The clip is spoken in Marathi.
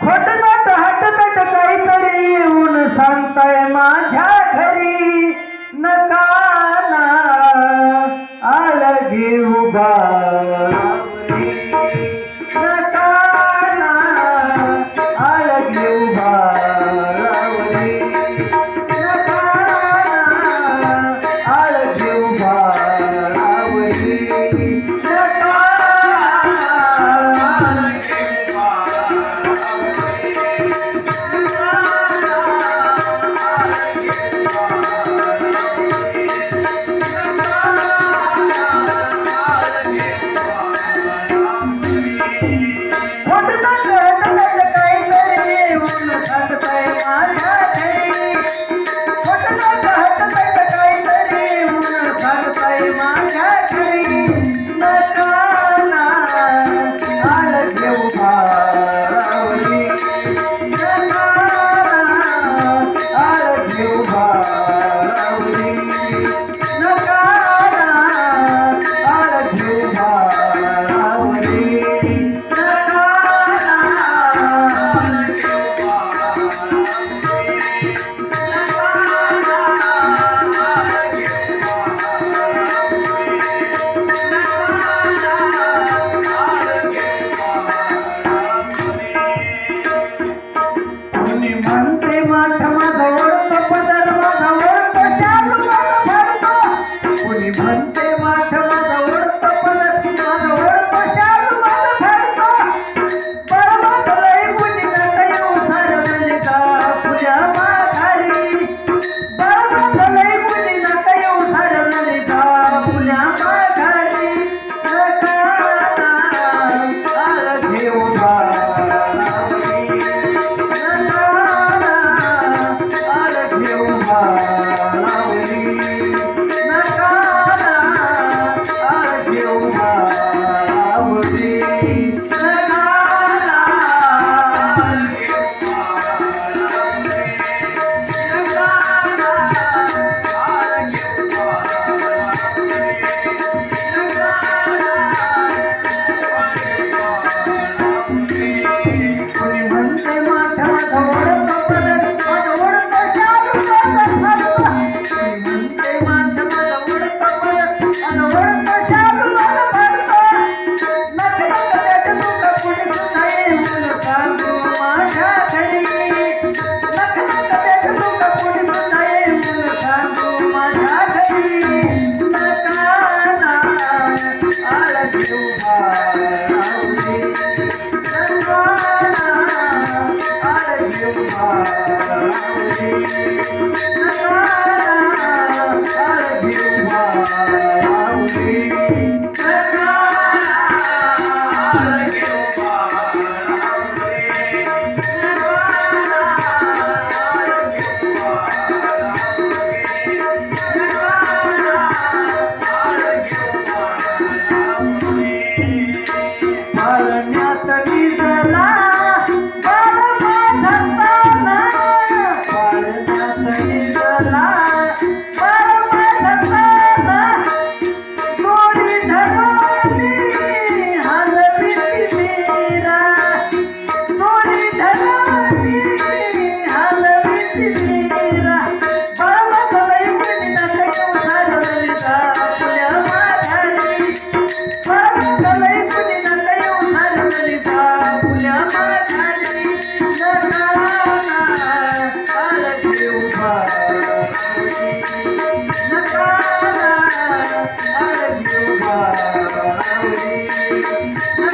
खोट नाट हटकट काहीतरी येऊन सांगताय माझ्या घरी. नकाना आलं घेऊ बा time. Música